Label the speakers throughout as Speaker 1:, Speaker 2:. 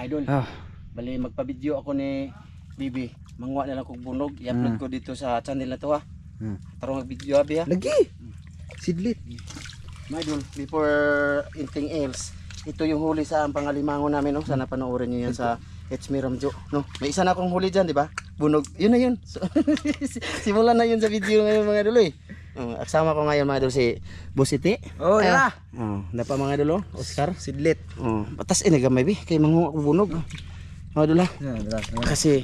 Speaker 1: idol.
Speaker 2: Ah,
Speaker 1: Bali magpa-video ako ni Bibi. Manguha na lang kog bunog, i-upload
Speaker 2: Mm.
Speaker 1: ko dito sa channel na to ha.
Speaker 2: Mm.
Speaker 1: Tarong mag-video abi ha.
Speaker 2: lagi. Sidlit.
Speaker 1: Mga idol, before anything else, ito yung huli sa ang pangalimango namin no. Sana panoorin niyo yan sa It's Me Ramjo, no. May isa na akong huli diyan, di ba? Bunog. Yun na yun. So, simulan na yun sa video ngayon mga idol eh. Uh, kasama ko ngayon mga idol si Busiti.
Speaker 2: Oh,
Speaker 1: Ah.
Speaker 2: dala.
Speaker 1: Oh, napa mga idol oh, Oscar.
Speaker 2: Sidlit.
Speaker 1: Oh, batas ini gamay bi kay manguha ko bunog. Mga idol.
Speaker 2: Yeah.
Speaker 1: Kasi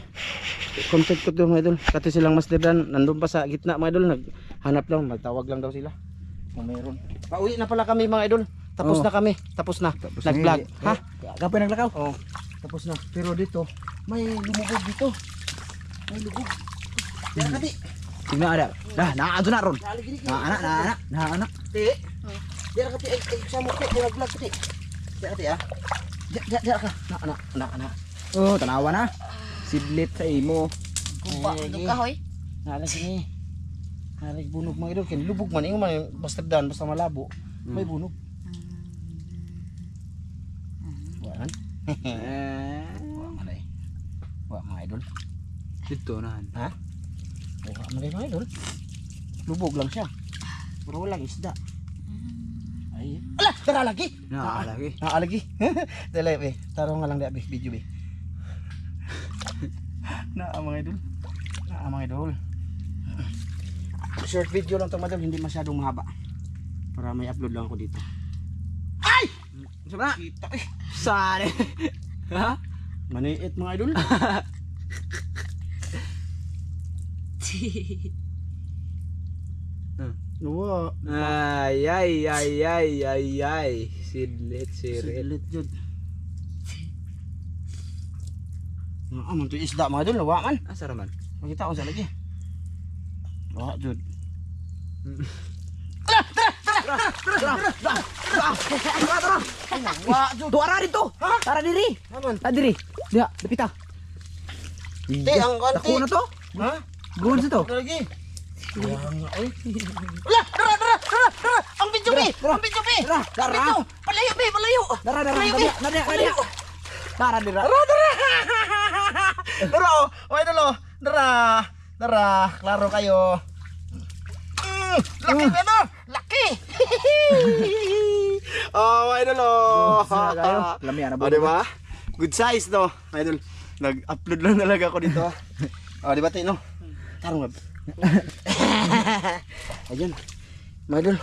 Speaker 1: content ko to mga idol. Kato silang master dan nandun pa sa gitna mga idol naghanap lang, magtawag lang daw sila. Kung meron. Pauwi na pala kami mga idol. Tapos
Speaker 2: Oh.
Speaker 1: na kami. Tapos na.
Speaker 2: Tapos
Speaker 1: Nag-vlog.
Speaker 2: na,
Speaker 1: Ha?
Speaker 2: Kapay naglakaw.
Speaker 1: Oh. Tapos na. Pero dito may lumubog dito. May lubog. Yan kati.
Speaker 2: Tingnan ada. Dah, naado na ron.
Speaker 1: Dali gini.
Speaker 2: Na anak, na anak, na anak.
Speaker 1: Ti. Yan kati ay ay sa mo kay nag-vlog kati. Yan kati ah. Diyan diyan ka. Na na na na.
Speaker 2: Oh, tanawa na. Sidlit sa imo.
Speaker 3: Kumpa,
Speaker 1: Ay,
Speaker 3: dug
Speaker 1: lagi. sini. Harig bunog mga idol. Kin lubog man ingon man basta dan basta malabo. May bunog. Waan.
Speaker 2: Eh,
Speaker 1: Wa man ay. Wa mga idol.
Speaker 2: dito na.
Speaker 1: Ha? Ay mga idol. Lubog lang siya. Pero walang isda. Ay. Ala, tara lagi.
Speaker 2: Na lagi.
Speaker 1: Ah, lagi. Dala be. Taro nga lang di be video be. na mga idol. Na mga idol. Short video lang to madam, hindi masyadong mahaba. Para may upload lang ako dito.
Speaker 2: Sa na.
Speaker 1: Kita eh.
Speaker 2: Saan? Ha?
Speaker 1: Maniit mga idol. Wa.
Speaker 2: Ay, ay, ay, ay, ay, ay. Sidlit, sirit.
Speaker 1: Sirit jud. Ah, man to isda mga idol, wa man.
Speaker 2: Asa raman?
Speaker 1: Makita ko sa lagi. Wa jud. Wa jud.
Speaker 2: Tuara dito. Tara diri.
Speaker 1: Naman.
Speaker 2: Ta diri. Dia, dapita.
Speaker 1: Ti ang konti.
Speaker 2: Dako na to.
Speaker 1: Ha?
Speaker 2: Gugon sa to.
Speaker 1: Lagi. Wala dara dara dara dara. Ang video be. Ang video be.
Speaker 2: Dara, dara.
Speaker 1: Palayo be, palayo.
Speaker 2: Dara, dara, nadia,
Speaker 1: Palayo.
Speaker 2: nadia. Tara dira.
Speaker 1: Dara dara. Dara oh. Dalo. Dara. Dara. Klaro kayo. Mm, laki
Speaker 2: Mm.
Speaker 1: ano? Laki. oh, idol oh.
Speaker 2: Sira kayo. Lami ana
Speaker 1: Oh, di ba? Good size no, idol. Nag-upload lang talaga ako dito. oh, di ba no? Tarong nga. Ayun. Mga idol.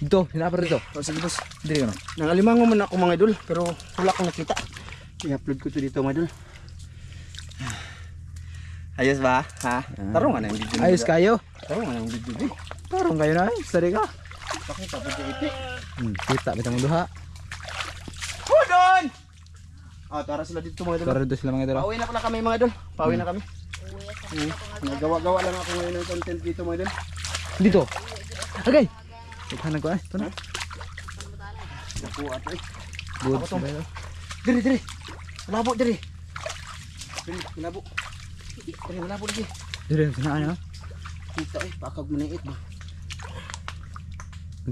Speaker 2: Dito, hinapa dito.
Speaker 1: Oh, sige boss.
Speaker 2: Diri ano?
Speaker 1: Nangalimango man ako mga idol, pero wala akong nakita. I-upload ko to dito mga idol. Ayos ba? Ha? Tarong nga na yung video.
Speaker 2: Ayos kayo.
Speaker 1: Tarong nga na yung video.
Speaker 2: Tarong kayo na. Sari ka.
Speaker 1: Pakita ko sa ipi.
Speaker 2: Hmm, kita bitang duha.
Speaker 1: Hudon! Ah, tara sila dito mga idol.
Speaker 2: Tara dito sila mga idol.
Speaker 1: Pauwi na pala kami mga idol. Pauwi na kami. Hmm. Nagawa-gawa lang ako ngayon ng content dito mga idol.
Speaker 2: Dito. Okay. Ikahan ko eh. Ito na.
Speaker 1: Naku ato eh.
Speaker 2: Good.
Speaker 1: Diri, diri. Malabo, diri. Diri, malabo. Diri, malabo lagi.
Speaker 2: Diri, sinaan ha.
Speaker 1: Kita eh, pakag maniit ba.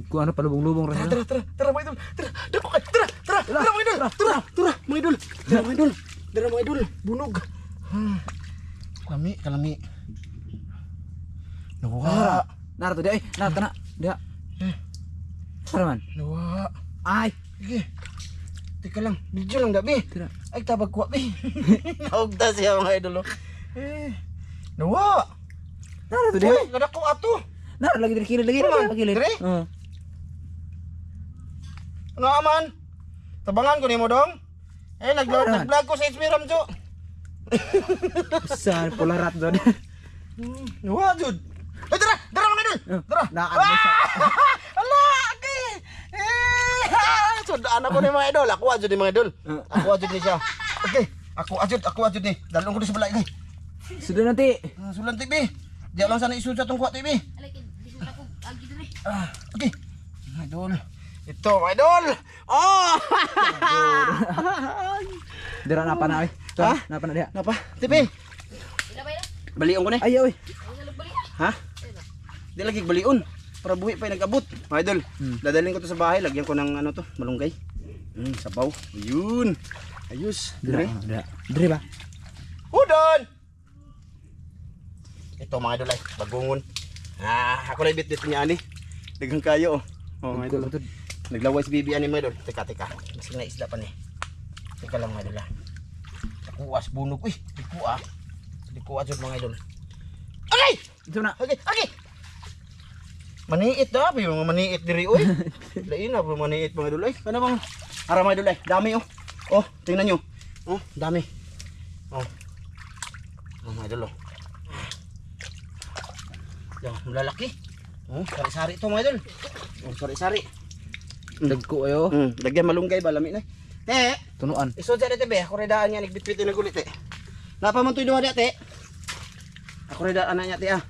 Speaker 2: Kung ano palubong-lubong rin.
Speaker 1: tara, tara, tara mga idol. Tara, dako ka. Tara, tara, tara mga idol. Tara, tara mga idol. Tara mga idol. Tara mga idol. Bunog. Hmm. Kalami, kalami. Nawa.
Speaker 2: Nara to dia eh. Nara kana. Dia. Tara man.
Speaker 1: Nawa.
Speaker 2: Ay.
Speaker 1: Sige. Teka lang, video lang dabi.
Speaker 2: Tira.
Speaker 1: Ay, tabag ko abi. Naugda siya mga idol. oh. Eh. Nawa.
Speaker 2: Nara to dia.
Speaker 1: Uy, kada ko ato.
Speaker 2: Nara lagi diri kilid lagi.
Speaker 1: Ano man?
Speaker 2: Lagi kilid.
Speaker 1: Diri?
Speaker 2: Oo.
Speaker 1: Ano aman? Tabangan ko ni mo dong. Eh, nag-vlog,
Speaker 2: Ano man?
Speaker 1: nag-vlog ko sa HP Ramjo.
Speaker 2: Sa pularat doon.
Speaker 1: Nawa, Jud. Ay, tara, tara mga idol. Tara.
Speaker 2: Na ano sa.
Speaker 1: Ala, okay. Eh, sudaan ako ni mga idol. Ako ajud ni mga idol. Ako ajud ni siya. Okay. Ako ajud, ako ajud ni. Dalong ko di sa balay kay.
Speaker 2: Sudah nanti.
Speaker 1: Ah, Sulan TV. Di lang sana isu sa tong
Speaker 3: di ko agi diri.
Speaker 1: Ah, okay. Idol. Ito, idol. Oh!
Speaker 2: Dira na eh.
Speaker 1: Ha?
Speaker 2: Napa na dia.
Speaker 1: Napa?
Speaker 3: Ila?
Speaker 1: Balion ko ni.
Speaker 2: Ay oy.
Speaker 1: Ha? Di lagi balion. Para buhi pa nag-abot. Mga idol,
Speaker 2: Hmm.
Speaker 1: dadalhin ko to sa bahay. Lagyan ko ng ano to, malunggay. Hmm, sabaw. Ayun. Ayos. Dire.
Speaker 2: dira. Dire ba?
Speaker 1: Udon! Ito mga idol ay bagungon. Ah, ako lang bit-bit niya ani. Daghang kayo oh. Oh, mga idol. Naglaway si Bibi ani mga idol. Teka, teka. Mas na isda pa ni. Teka lang mga idol. ah. Kuwas bunog. Uy, di kuha. Di kuha jud mga idol. Okay!
Speaker 2: Ito na.
Speaker 1: Okay, okay. Maniit na, yung mga maniit diri oy. Lain na, maniit mga idol ay. Ano bang ara mga idol ay? Dami oh. Oh, tingnan nyo. Oh, dami. Oh. Oh, mga idol oh. Yan, malalaki. Oh, sari-sari ito mga idol. Oh, sari-sari.
Speaker 2: Dagko ayo.
Speaker 1: Lagyan malunggay ba lami na. Te,
Speaker 2: Tunuan.
Speaker 1: iso dyan ito be, ako redaan niya nagbitbit na gulit eh. Napamantoy duha di ate. Ako redaan na niya ate ah.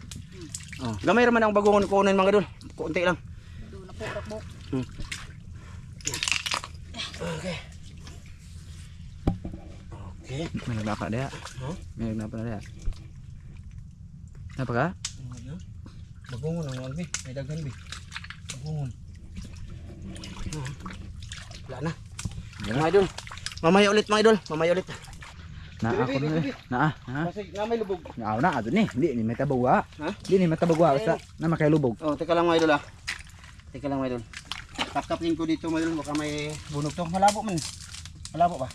Speaker 1: Oh, gamay raman ang bagongon kunin mga idol. Kunti lang.
Speaker 3: Doon na po, rakbo.
Speaker 1: Okay. Okay.
Speaker 2: May nagnapa dia.
Speaker 1: Huh?
Speaker 2: May nagnapa na dia. Napa ka?
Speaker 1: Bagongon ang mga be, may daghan be. Bagongon. Oh. Wala na. Mga idol. Mamaya ulit mga idol, mamaya ulit.
Speaker 2: Na ako na. Na ah. Ha?
Speaker 1: Kasi nga may lubog.
Speaker 2: Ngao na ato ni. Di ni may tabagwa.
Speaker 1: Ha?
Speaker 2: Di ni may tabagwa basta na makailubog.
Speaker 1: Oh, teka lang mga idol ah. Teka lang mga idol. Kapkapin ko dito mga idol, baka may bunog to. Malabo man. Malabo ba?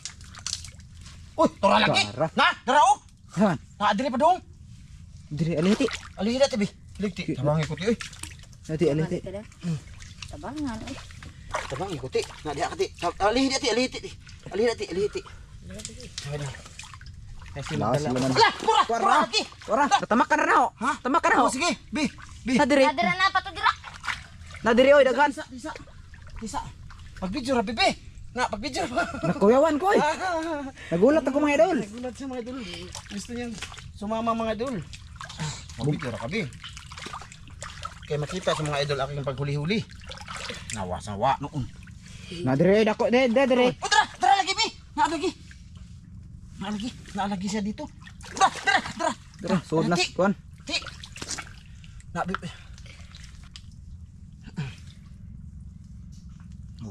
Speaker 1: Uy, tura lagi.
Speaker 2: Tara.
Speaker 1: Na, dara oh.
Speaker 2: Han.
Speaker 1: Na adiri pa dong.
Speaker 2: Dire aliti.
Speaker 1: Alihida tibi. Ligti. Tabang ikuti oy.
Speaker 2: Aliti aliti.
Speaker 3: Tabang ka eh.
Speaker 1: Tabang ikuti. Na diha kati. Alihida ti, alihiti ti. Alihida ti, alihiti. Ayun. Kasi
Speaker 2: Laos
Speaker 1: magdala.
Speaker 2: naman.
Speaker 1: Ala, pura, pura
Speaker 2: Pura.
Speaker 1: lagi.
Speaker 2: Ora, tatamak ka na na.
Speaker 1: Ha?
Speaker 2: Tamak ka na
Speaker 1: sige. Bi, bi.
Speaker 2: Na dire.
Speaker 3: Nadira na, pato dira.
Speaker 2: Na dire oy daghan.
Speaker 1: Tisa, tisa. Tisa. Pag-video ra, bibi. Na, pag-video ra.
Speaker 2: Nakuyawan ko oy. Nagulat ako mga idol.
Speaker 1: Nagulat siya mga idol. Gusto niyang sumama mga idol. Magbidyo ra kabi. Kaya makita sa mga idol aking paghuli-huli. Nawa-sawa noon.
Speaker 2: Na dire dako de de dire.
Speaker 1: Oh, tara, tara lagi bi. Naalagi. Naalagi, naalagi siya dito. Tara, tara, tara.
Speaker 2: Dire, sud na
Speaker 1: Ti,
Speaker 2: kuan.
Speaker 1: ti. Nabi.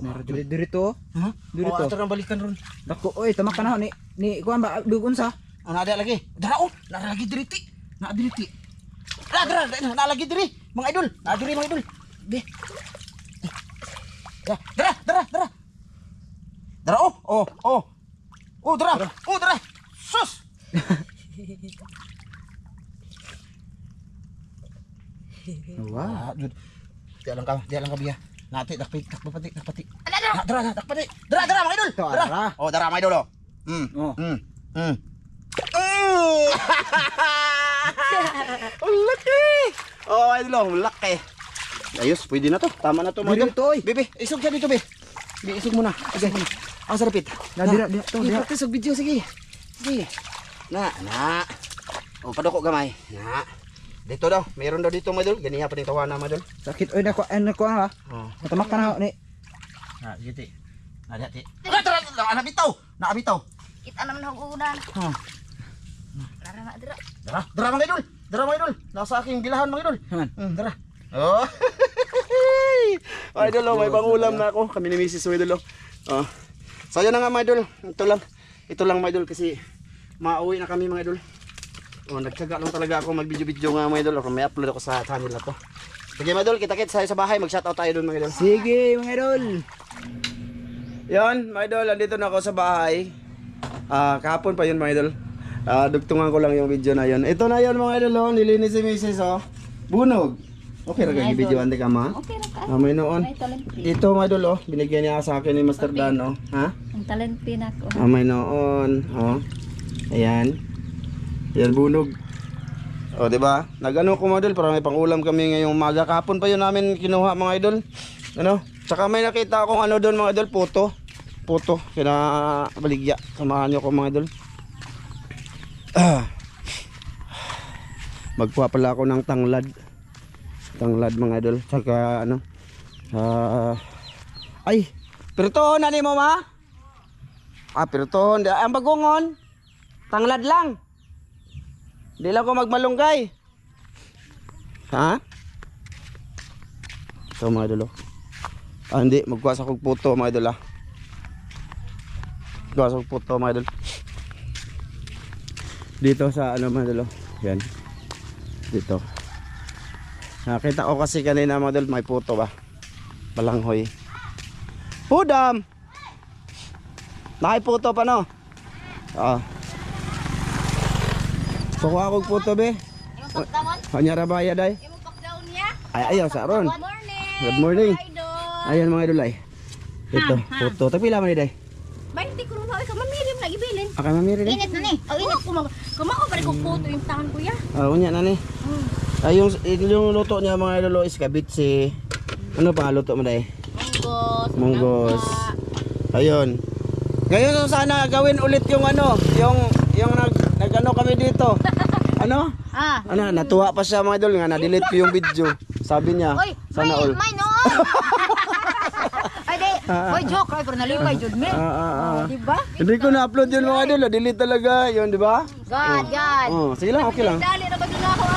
Speaker 2: Meron dire dire to.
Speaker 1: Ha?
Speaker 2: Dito
Speaker 1: Oh,
Speaker 2: to.
Speaker 1: nang balikan ron.
Speaker 2: Dako oy, tamak ka na ho ni ni kuan ba bigun sa.
Speaker 1: Ano ada lagi? Dara oh, naalagi diri ti. Na diri ti. Dara, dara, dara, naalagi diri. Mga idol, na diri mga idol. Be. Dara, dara, dara, dara. Dara oh, oh, oh. Oh, dara. Oh, dara. Sus.
Speaker 2: Wow.
Speaker 1: Di lang ka, di lang ka biya. Nati, dakpati, dakpati, dakpati.
Speaker 3: Ala, dira.
Speaker 1: Na, dara, dakpati. Dara, dara mga idol.
Speaker 2: Dara.
Speaker 1: Dara. Oh, dara mga idol oh. Mm.
Speaker 2: Oh.
Speaker 1: Mm. Ang laki. Oh, idol, ang laki. Ayos, pwede na to. Tama na to, mga
Speaker 2: Diri
Speaker 1: idol.
Speaker 2: to, oy.
Speaker 1: Bibi, isog siya dito, be. Bi, isog muna. Isog muna. Ang sarapit.
Speaker 2: Na, dira, dira, to, dira.
Speaker 1: Practice og video, sige. Sige. Na, na. O, padoko gamay. Na. Dito daw, mayroon daw dito, mga idol. Ganiya pa ni tawana, mga idol.
Speaker 2: Sakit oy nako ano ko ha.
Speaker 1: Oh.
Speaker 2: Tamak ka na ho ni.
Speaker 1: Na, giti. Na, dati. Ah, tara, tara, nabitaw. Nabitaw.
Speaker 3: Kita naman ako unan.
Speaker 1: Hmm.
Speaker 3: Lara na, dira.
Speaker 1: Dara, dara mga idol. Dara mga idol. Nasa aking bilahan mga idol. Hmm, dara. Oh. mga idol, oh, may pangulam na ako. Kami ni Mrs. mga idol. Oh. Oh. So, yan na nga mga idol. Ito lang. Ito lang mga idol kasi mauwi na kami mga idol. Oh, nagtsaga lang talaga ako mag-video-video nga mga idol. Ako may upload ako sa channel na to. Sige mga idol, kita-kits tayo sa bahay. Mag-shoutout tayo doon mga idol.
Speaker 2: Sige mga idol.
Speaker 1: Yan, mga idol, andito na ako sa bahay. Ah, kahapon pa yun mga idol. Ah, dugtungan ko lang yung video na yun. Ito na yun mga idol, oh. nilinis si Mrs. Oh. Bunog. Okay ra kay video ante ka ma.
Speaker 3: Okay ra ka.
Speaker 1: Ah, may noon. Ito mga idol, oh. binigyan niya sa akin ni Master Dan, oh. Ha?
Speaker 3: Ang talent pin ako.
Speaker 1: Ah, may noon. Oh. Ayan. Yan bunog. Oh, 'di ba? Nagano ko idol para may pangulam kami ngayong umaga. Kahapon pa 'yun namin kinuha mga idol. Ano? Tsaka may nakita akong ano doon mga idol, puto. Puto kina baligya. Samahan niyo ko mga idol. Ah. Magkuha pala ako ng tanglad. Tanglad mga idol. Tsaka ano? Ah. ay, pirtohon na ni mo ma? Ah, pirtohon. Di- Ang bagungon. Tanglad lang. Di lang ko magmalunggay. Ha? Ito mga idol. oh. Ah, hindi. Magkuha sa kong mga idol ah. gawa sa puto mga idol. Dito sa ano mga idol. oh. Yan. Dito. Nakita ko kasi kanina mga idol, may puto ba? Balanghoy. Pudam! Nakiputo pa no? Oo. Sukuha kong puto be. Kanya rabaya day. Ay ayaw sa aron.
Speaker 3: Good morning.
Speaker 1: Good morning.
Speaker 3: Idol.
Speaker 1: Ayan mga idol ay. Ito, puto. Tagpila man day.
Speaker 3: 20 ko na ka mamilim lagi bilin.
Speaker 1: Aka mamiri day.
Speaker 3: Init na ni. Oh, init ko mag kumako pa rin ko puto yung tangan ko ya.
Speaker 1: Ah, unya na ni.
Speaker 3: Hmm.
Speaker 1: Ay yung yung luto niya mga idol is kabitsi. Ano pa luto mo day?
Speaker 3: Munggos.
Speaker 1: Munggos. Ayun. Ngayon sana gawin ulit yung ano, yung yung nag nagano kami dito. Ano?
Speaker 3: Ah.
Speaker 1: Ano, natuwa pa siya mga idol nga na-delete ko yung video. Sabi niya,
Speaker 3: Oy,
Speaker 1: sana all.
Speaker 3: may no. Ay di. Oy, joke ay pero nalipay jud me.
Speaker 1: Ah, ah, ah.
Speaker 3: Di ba?
Speaker 1: Hindi ko na-upload yun mga idol, delete talaga yun, di ba?
Speaker 3: God, God.
Speaker 1: Oh, sige lang, okay lang.
Speaker 3: Dali na ako.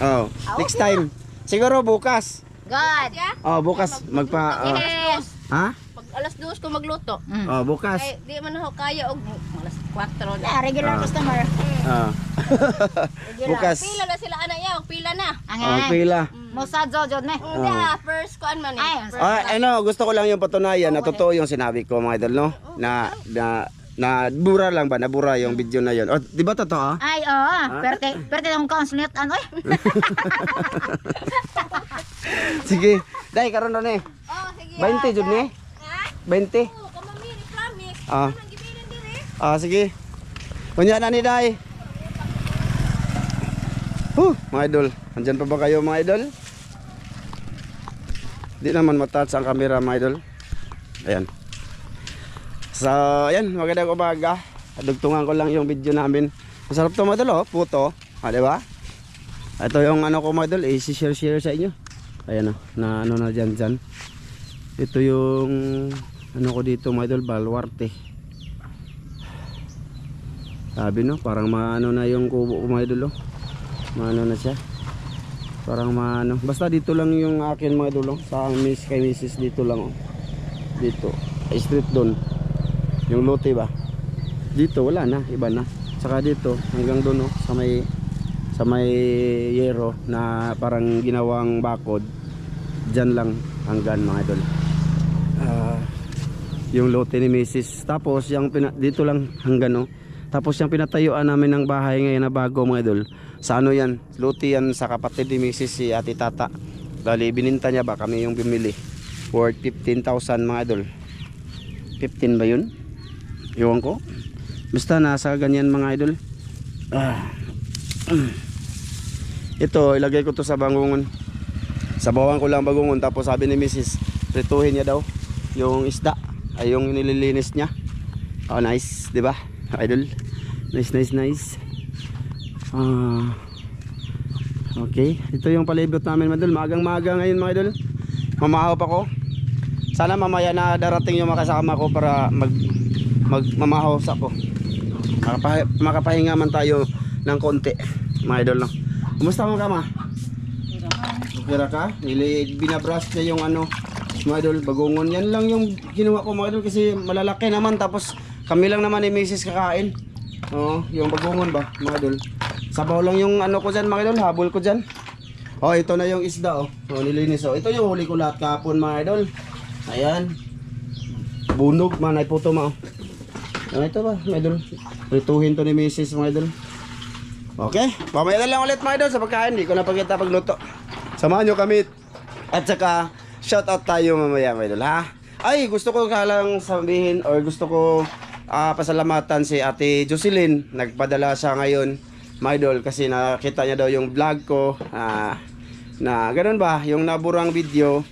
Speaker 1: Oh, next time. Siguro bukas.
Speaker 3: God.
Speaker 1: Oh, bukas magpa oh.
Speaker 3: Yes.
Speaker 1: Ha?
Speaker 3: Pag alas 2 ko magluto.
Speaker 1: Oh, bukas.
Speaker 3: Ay, di man ako kaya og alas 4 na. regular customer.
Speaker 1: Ah. bukas.
Speaker 3: Pila na sila anak ya, og pila na.
Speaker 1: Oh, pila.
Speaker 3: Mo sa jojod me. Hindi ah, first kuan man eh. First
Speaker 1: Ah, ano, gusto ko lang yung patunayan na totoo yung sinabi ko mga idol, no? Na na na bura lang ba? Nabura yung video na yun. Oh, di ba totoo?
Speaker 3: Ay, oo. Perte, perte ng consulate ano eh.
Speaker 1: Sige. Dai karon ron eh.
Speaker 3: Oh, sige.
Speaker 1: 20 jud ni.
Speaker 3: Ha?
Speaker 1: 20.
Speaker 3: Oh, kamamiri promise.
Speaker 1: Ah.
Speaker 3: Dire.
Speaker 1: Ah, sige. Kunya na ni Dai. Huh, mga idol. Andyan pa ba kayo mga idol? Di naman matouch ang camera mga idol. Ayan. So, ayan, magandang umaga. Dugtungan ko lang yung video namin. Masarap to mga idol, oh. Puto. Ah, di ba? Ito yung ano ko mga idol, i-share-share sa inyo. Ayan, oh, na ano na dyan dyan. Ito yung ano ko dito mga idol, balwarte. Sabi no, parang maano na yung kubo ko mga idol, oh. Maano na siya. Parang maano. Basta dito lang yung akin mga idol, oh. Sa miss kay misis dito lang, oh. Dito. Street doon. Yung lote ba? Dito wala na, iba na. Saka dito hanggang doon oh, sa may sa may yero na parang ginawang bakod. Diyan lang hanggang mga idol. Ah, yung lote ni Mrs. Tapos yung pina, dito lang hanggang no. Tapos yung pinatayuan namin ng bahay ngayon na bago mga idol. Sa ano yan? Lote yan sa kapatid ni Mrs. si Ate Tata. Bali bininta niya ba kami yung bumili. For 15,000 mga idol. 15 ba yun? Ewan ko. Basta nasa ganyan mga idol. Ah. Ito, ilagay ko to sa bangungon. Sabawan ko lang bagungon tapos sabi ni Mrs. Prituhin niya daw yung isda ay yung nililinis niya. Oh, nice, 'di ba? Idol. Nice, nice, nice. Ah. Okay, ito yung palibot namin, mga idol. Magang-maga ngayon, mga idol. Mamahaw pa ko. Sana mamaya na darating yung makasama ko para mag magmamahaw sa ko. Makapah makapahinga man tayo ng konti, mga idol no. Kumusta mo ka ma? Kira ka? Nili binabrush niya yung ano, mga idol, bagungon. Yan lang yung ginawa ko mga idol kasi malalaki naman tapos kami lang naman ni Mrs. kakain. Oo, yung bagungon ba, mga idol. Sabaw lang yung ano ko dyan, mga idol, habol ko dyan. Oh, ito na yung isda oh. Oh, nilinis oh. Ito yung huli ko lahat kahapon, mga idol. Ayan. Bunog man ay puto ma. Ano ito ba, mga idol? Prituhin to ni Mrs. mga idol. Okay, mamaya na lang ulit mga idol sa pagkain. Hindi ko na pagkita pagluto. Samahan nyo kami. At saka, shout out tayo mamaya mga idol ha. Ay, gusto ko kalang sabihin or gusto ko ah, pasalamatan si Ate Jocelyn. Nagpadala siya ngayon mga idol kasi nakita niya daw yung vlog ko. ah, na ganun ba, yung naburang video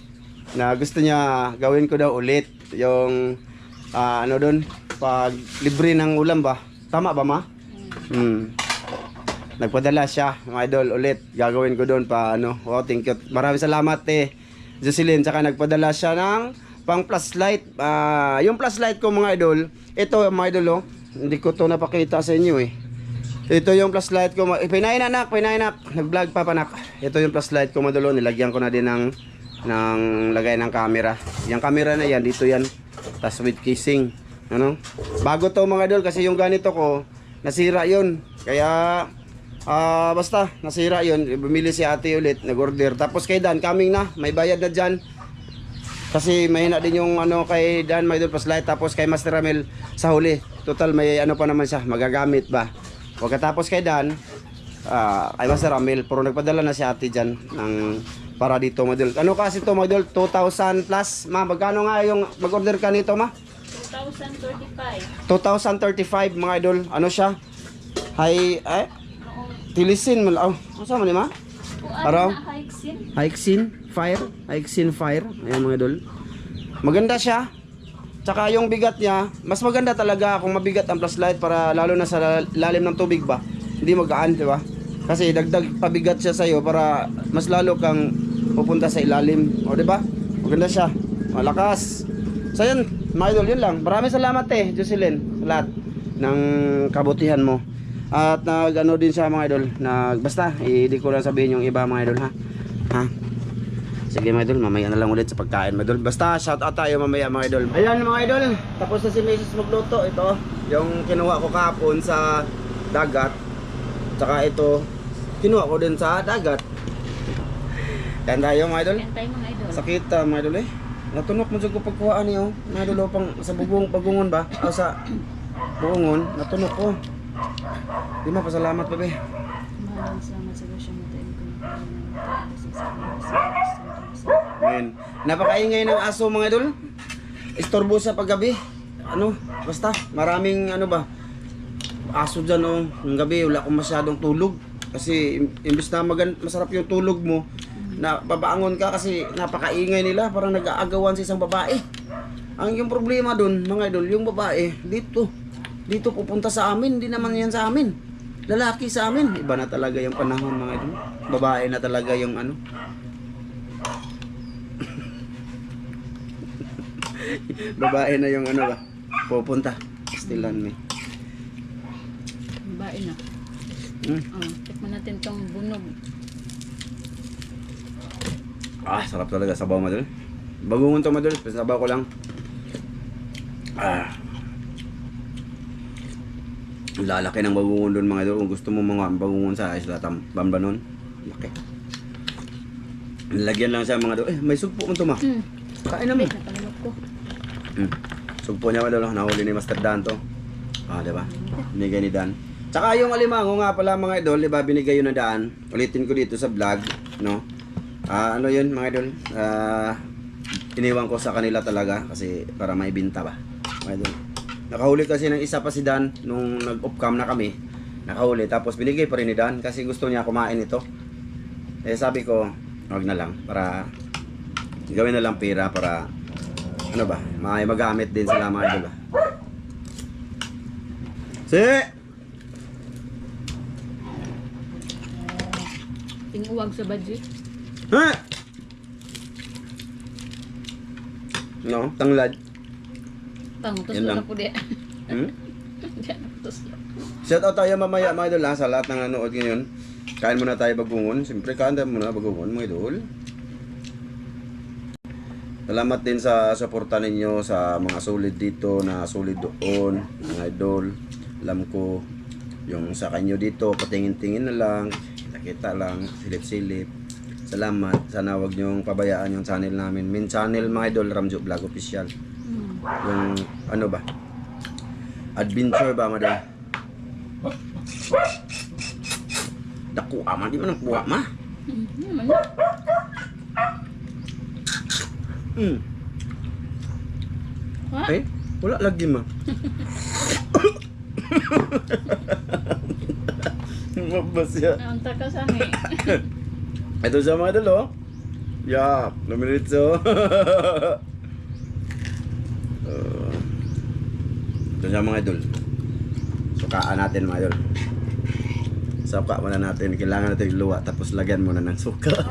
Speaker 1: na gusto niya gawin ko daw ulit yung ah, ano doon pag libre ng ulam ba tama ba ma hmm. nagpadala siya mga idol ulit gagawin ko doon pa ano oh thank you maraming salamat eh Jocelyn saka nagpadala siya ng pang plus light Ah, yung plus light ko mga idol ito mga idol oh hindi ko to napakita sa inyo eh ito yung plus light ko. Eh, Pinain anak, pinain anak. Nag-vlog pa panak. Ito yung plus light ko madulo. Nilagyan ko na din ng ng lagay ng camera. Yung camera na yan, dito yan. Tas with casing. Ano? Bago to mga idol kasi yung ganito ko nasira yun. Kaya ah basta nasira yun. Bumili si ate ulit, nag-order. Tapos kay Dan, coming na. May bayad na dyan. Kasi mahina din yung ano kay Dan may pas light tapos kay Master Ramel sa huli. Total may ano pa naman siya, magagamit ba. Pagkatapos kay Dan, ah kay Master Ramel, pero nagpadala na si ate dyan ng para dito mga idol. Ano kasi to mga idol? 2,000 plus. Ma, magkano nga yung mag-order ka nito ma?
Speaker 4: 2035.
Speaker 1: 2,035 mga idol. Ano siya? Hay, ay, tilisin mo. Oh, ano sa man ni ma? Araw? Haiksin Fire. Haiksin Fire. Ayan mga idol. Maganda siya. Tsaka yung bigat niya, mas maganda talaga kung mabigat ang flashlight para lalo na sa lalim ng tubig ba. Hindi magaan, di ba? Kasi dagdag pabigat siya sa'yo para mas lalo kang pupunta sa ilalim. O, di ba? Maganda siya. Malakas. So yun, mga idol, yun lang. Maraming salamat eh, Jocelyn, sa lahat ng kabutihan mo. At nag ano din siya mga idol, nag basta hindi ko lang sabihin yung iba mga idol ha. Ha? Sige mga idol, mamaya na lang ulit sa pagkain mga idol. Basta shout out tayo mamaya mga idol. Ayan mga idol, tapos na si Mrs. magluto. Ito, yung kinuha ko kahapon sa dagat. Tsaka ito, kinuha ko din sa dagat. Yan tayo mga idol.
Speaker 4: Antay mga idol.
Speaker 1: Sakit ah, mga idol eh. Natunok mo sa ko pagkuhaan niyo. Oh, pang sa bubong pagungon ba? O sa buongon, natunok ko. Di ma pasalamat pa be.
Speaker 4: Maraming salamat sa yung matayin ko.
Speaker 1: Ayan. Napakaingay ng aso mga idol. Istorbo sa paggabi. Ano, basta maraming ano ba? Aso dyan oh. Ng gabi wala akong masyadong tulog. Kasi im- imbes na magan masarap yung tulog mo, na babangon ka kasi napakaingay nila, parang nag-aagawan sa isang babae. Ang yung problema dun, mga idol, yung babae, dito. Dito pupunta sa amin, hindi naman yan sa amin. Lalaki sa amin. Iba na talaga yung panahon, mga idol. Babae na talaga yung ano. babae na yung ano ba pupunta stilan me
Speaker 4: Babae na.
Speaker 1: hmm.
Speaker 4: Oh, tikman natin tong bunog.
Speaker 1: Ah sarap talaga sabaw madol bagungon to madol sabaw ko lang ah lalaki ng bagungon doon mga idol kung gusto mo mga bagungon sa isla tam bambanon laki lagyan lang siya mga idol eh may sugpo mo to ma
Speaker 4: Hmm.
Speaker 1: kain
Speaker 4: ko.
Speaker 1: Hmm. Sugpo niya madol, nahuli ni Master Dan to. Ah, di ba? Binigay ni Dan. Tsaka yung alimango nga pala mga idol, di ba? Binigay yun na Dan. Ulitin ko dito sa vlog, no? Ah, ano yun mga idol? Ah, iniwan ko sa kanila talaga kasi para may binta ba. Mga idol. Nakahuli kasi ng isa pa si Dan nung nag-off cam na kami. Nakahuli tapos binigay pa rin ni Dan kasi gusto niya kumain ito. Eh sabi ko, wag na lang para gawin na lang pera para ano ba, may magamit din sila mga idol. ah. Si!
Speaker 4: Tinguwag sa budget.
Speaker 1: Ha? No, tanglad.
Speaker 4: Tang, tos
Speaker 1: Yan lang.
Speaker 4: na po di.
Speaker 1: Hmm? Shout out tayo mamaya mga idol ha, sa lahat ng nanood ngayon. Kain muna tayo bagungon. Siyempre, kain tayo muna bagungon mga idol. Salamat din sa suporta ninyo sa mga solid dito na solid doon, mga idol. Alam ko, yung sa kanyo dito, patingin-tingin na lang, kita lang, silip-silip. Salamat. Sana wag niyong pabayaan yung channel namin. Min channel mga idol, Ramjo Vlog Official.
Speaker 4: Hmm.
Speaker 1: Yung ano ba? Adventure ba, madam? Daku ama di man ang kuha ma.
Speaker 4: Hmm.
Speaker 1: Hmm.
Speaker 4: Ha?
Speaker 1: Eh, wala lagi ma. Mabas ya.
Speaker 4: Ang takas ani.
Speaker 1: Ito siya mga dalo. Ya, lumiritso. uh, ito siya mga idol. Sukaan natin mga idol. Suka muna natin. Kailangan natin luwa tapos lagyan muna ng suka.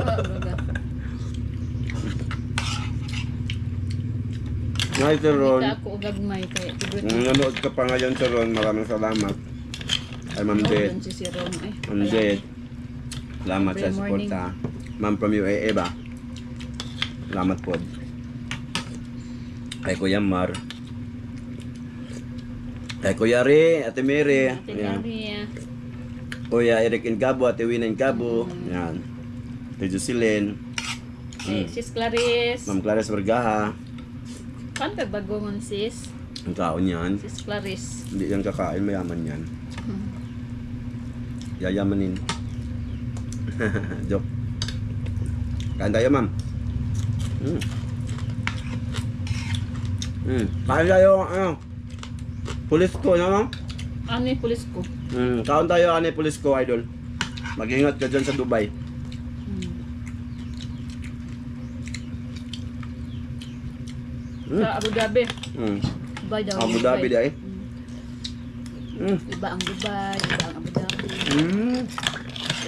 Speaker 1: Ngayon si Ron,
Speaker 4: Kita ako gagmay kay tibet.
Speaker 1: kung nanood ka pa ngayon si Ron, maraming salamat. Ay Ma'am
Speaker 4: Ron eh.
Speaker 1: Ma'am Jet. Salamat sa
Speaker 4: Good morning.
Speaker 1: suporta. Ma'am from UAE ba? Salamat po. Kay Kuya Mar. Kay Kuya Ri, Ate Mary.
Speaker 4: Ate
Speaker 1: Yan.
Speaker 4: Maria.
Speaker 1: Kuya Eric Incabo, Ate Wina Incabo. Yan. Ate Jocelyn.
Speaker 4: Eh, sis Clarice.
Speaker 1: Ma'am Clarice Vergaha.
Speaker 4: Kan ka bagongon sis?
Speaker 1: Ang kaon yan.
Speaker 4: Sis Clarice.
Speaker 1: Hindi yan kakain, mayaman yan. Yayamanin. Joke. Kain tayo, ma'am. Mm. Mm. Kain tayo, ano? Pulis ko, ano, ma'am?
Speaker 4: Ano yung pulis ko?
Speaker 1: Mm. Kaon tayo, ano, pulis ko, idol. Mag-ingat ka dyan sa Dubai. Hmm.
Speaker 4: Sa Abu Dhabi.
Speaker 1: Mm.
Speaker 4: Dubai daw.
Speaker 1: Abu Dhabi dahil. Mm.
Speaker 4: Iba ang Dubai, iba ang Abu Dhabi.
Speaker 1: Mm.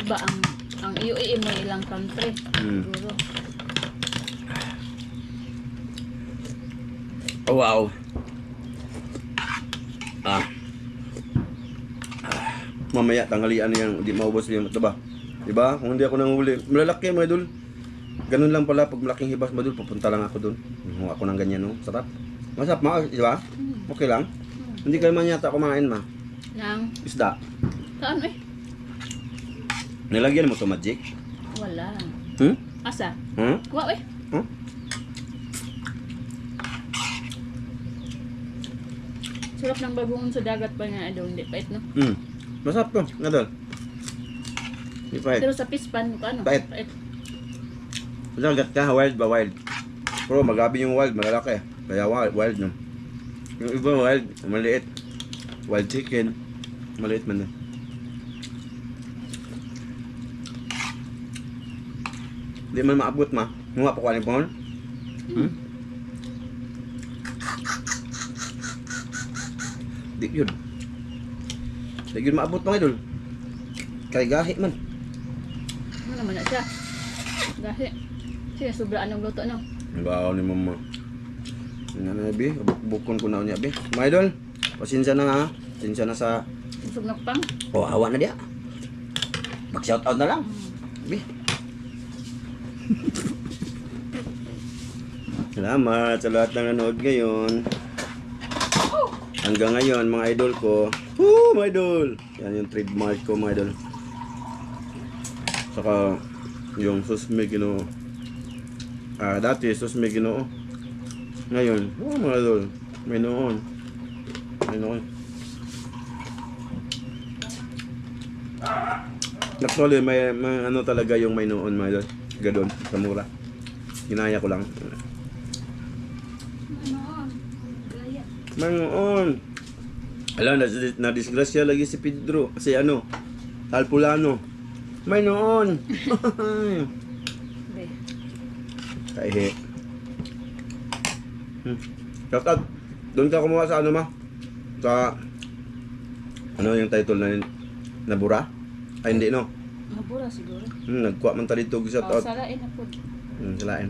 Speaker 4: Iba ang ang UAE mo ilang country.
Speaker 1: Mm.
Speaker 4: Siguro.
Speaker 1: Oh, wow. Ah. Ah. Mamaya tanghalian na yung di maubos yung diba? Diba? Kung hindi ako nanghuli, malalaki mga idol. Ganun lang pala pag malaking hibas mga idol, pupunta lang ako doon. Kung ako ng ganyan, no? Sarap. Masarap, ma, di ba? Okay lang. Hindi kayo man yata kumain, ma.
Speaker 4: Nang,
Speaker 1: Isda.
Speaker 4: saan eh?
Speaker 1: Nilagyan mo to magic.
Speaker 4: Wala.
Speaker 1: Hmm?
Speaker 4: Asa?
Speaker 1: Hmm?
Speaker 4: Wa eh.
Speaker 1: Hmm?
Speaker 4: Sarap ng bagongon sa dagat pa nga daw, hindi pait no?
Speaker 1: Hmm. Masarap to, nga dol. Di pa
Speaker 4: Pero sa pispan, ano?
Speaker 1: Pait. Dagat ka, wild ba wild? Pero magabi yung wild, malalaki. Kaya wild, wild no. Yung iba wild, maliit. Wild chicken, maliit man na. Di man maabot ma. Mga pa kuhanin pohon. Hmm? Di yun. Di yun maabot mga idol. Kay gahi man.
Speaker 4: Ano naman na siya? Gahi. Siya, sobraan ng luto, no?
Speaker 1: Baho ni mama. Nga na bi, bukon ko na niya bi. Mga idol, pasensya na ha. Pasensya na sa
Speaker 4: Busog na pang.
Speaker 1: Oh, hawa na dia. Mag-shout out na lang. Bi. Salamat sa lahat ng nanood ngayon. Hanggang ngayon, mga idol ko. Woo, mga idol! Yan yung trademark ko, mga idol. Saka, yung susme ginoo. Ah, dati, susme ginoo. Ngayon, oh, mga idol. May noon. May noon. Actually, may, may ano talaga yung may noon, mga idol. Gadon, sa mura. Ginaya ko lang. May noon. Alam, na, na disgrasya lagi si Pedro. Si ano, Alpulano. May noon.
Speaker 4: Be.
Speaker 1: Kaihi. Hmm. Shout out. Doon ka kumuha sa ano ma? Sa ano yung title na yun? Nabura? Ay hindi no.
Speaker 4: Mabura siguro.
Speaker 1: Hmm, nagkuha man talito shout
Speaker 4: Oh,
Speaker 1: out.
Speaker 4: salain na po.
Speaker 1: Hmm, salain.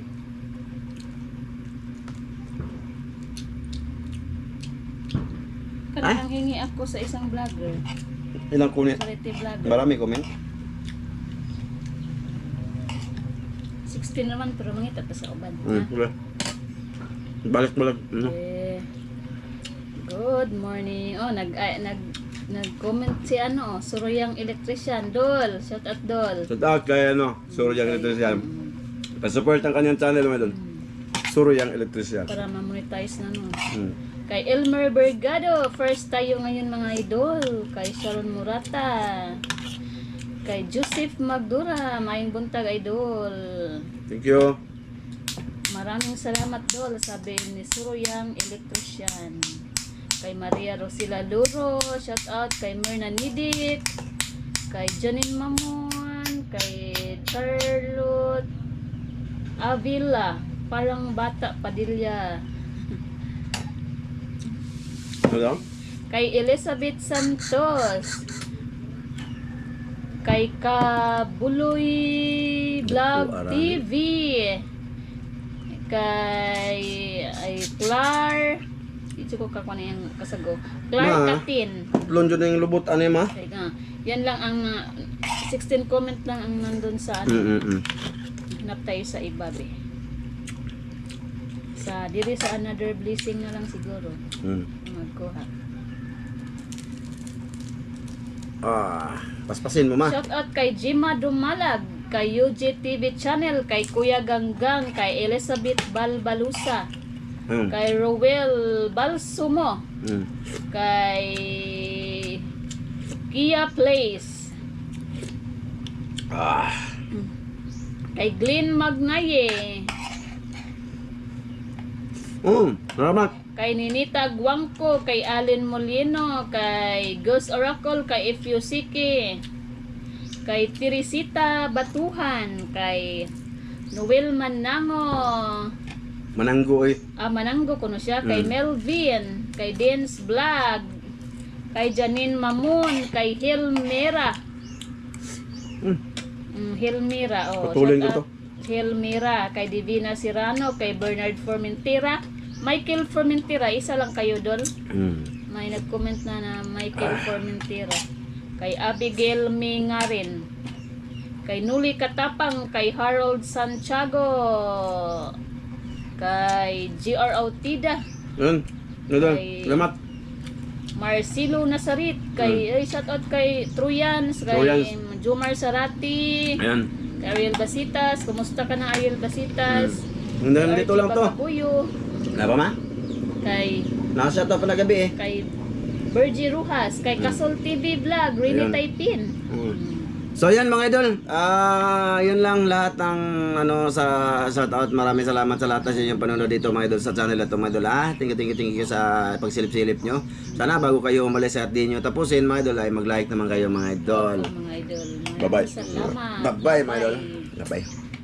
Speaker 4: Kanang hingi ako sa isang vlogger.
Speaker 1: Ilang kunit?
Speaker 4: Charity vlogger.
Speaker 1: Marami comment?
Speaker 4: 16 naman pero mangita pa sa uban.
Speaker 1: Hmm, wala. Balik mo lang. Ano?
Speaker 4: Eh, good morning. Oh, nag ay, nag nag-comment si ano, Suruyang Electrician, Dol. Shout out Dol.
Speaker 1: Shout out kay ano, Suryang Electrician. Pa-support ang kanyang channel mga doon. Suryang Electrician.
Speaker 4: Para ma-monetize na no.
Speaker 1: Hmm.
Speaker 4: Kay Elmer Bergado, first tayo ngayon mga idol. Kay Sharon Murata. Kay Joseph Magdura, mayong buntag idol.
Speaker 1: Thank you.
Speaker 4: Maraming salamat dol, sabi ni Suruyang Electrician. Kay Maria Rosila Luro, shout out kay Myrna Nidik, kay Janine Mamon, kay Charlotte Avila, parang bata Padilla,
Speaker 1: daw?
Speaker 4: kay Elizabeth Santos, kay Kabuloy Vlog. TV, kay ay Clar, ito ko kakuha na yung kasago, Clar
Speaker 1: Ma.
Speaker 4: Katin.
Speaker 1: Upload na yung lubot, ano ma?
Speaker 4: Kay nga, yan lang ang ah, 16 comment lang ang nandun sa ano,
Speaker 1: Mm, mm, mm.
Speaker 4: hanap tayo sa iba be. Sa diri sa another blessing na lang siguro
Speaker 1: Mm.
Speaker 4: magkuha.
Speaker 1: Ah, paspasin mo ma.
Speaker 4: Shout out kay Jima Dumalag, kay UGTV Channel, kay Kuya Ganggang, kay Elizabeth Balbalusa,
Speaker 1: Mm.
Speaker 4: kay Rowel Balsumo,
Speaker 1: Mm.
Speaker 4: kay Kia Place,
Speaker 1: Ah.
Speaker 4: kay Glenn Magnaye,
Speaker 1: Mm, salamat.
Speaker 4: kay Ninita Guangco, kay Allen Molino, kay Gus Oracle, kay Ifyusiki, kay Teresita Batuhan, kay Noel Manango,
Speaker 1: Mananggo eh.
Speaker 4: ah, Manango kuno siya, kay
Speaker 1: Mm.
Speaker 4: Melvin, kay Dance Vlog, kay Janine Mamun, kay Hilmira,
Speaker 1: Mm.
Speaker 4: mm, Hilmira, oh, shout
Speaker 1: ko
Speaker 4: out. Hilmira, kay Divina Sirano, kay Bernard Formentera, Michael Formentera, isa lang kayo doon.
Speaker 1: Mm.
Speaker 4: May nag-comment na na Michael Formentera. Kay Abigail Mingarin. Kay Nuli Katapang. Kay Harold Santiago. Kay GR Autida.
Speaker 1: Yun. Idol,
Speaker 4: Kay-
Speaker 1: salamat.
Speaker 4: Marcelo Nasarit. Kay, ay, shout out kay Truyans. Kay
Speaker 1: Truyans.
Speaker 4: Jomar Sarati.
Speaker 1: Ayan.
Speaker 4: Kay Ariel Basitas. Kumusta ka na Ariel Basitas?
Speaker 1: Hanggang dito lang to.
Speaker 4: Pagabuyo.
Speaker 1: Wala pa ma?
Speaker 4: Kay
Speaker 1: Nasa to pa na gabi eh.
Speaker 4: kay Bergie Rujas, kay Kasol TV Vlog, Rini
Speaker 1: Ayun.
Speaker 4: Taipin.
Speaker 1: Mm. So yan mga idol, ah yun lang lahat ng ano sa shout out. Maraming salamat sa lahat sa inyong panonood dito mga idol sa channel na to mga idol. Ah, thank you, thank you, thank you sa pagsilip-silip nyo. Sana bago kayo umalis at di nyo tapusin mga idol ay mag-like naman kayo mga idol.
Speaker 4: Mga idol. Maraming
Speaker 1: Bye-bye. Bye-bye mga idol. Bye-bye.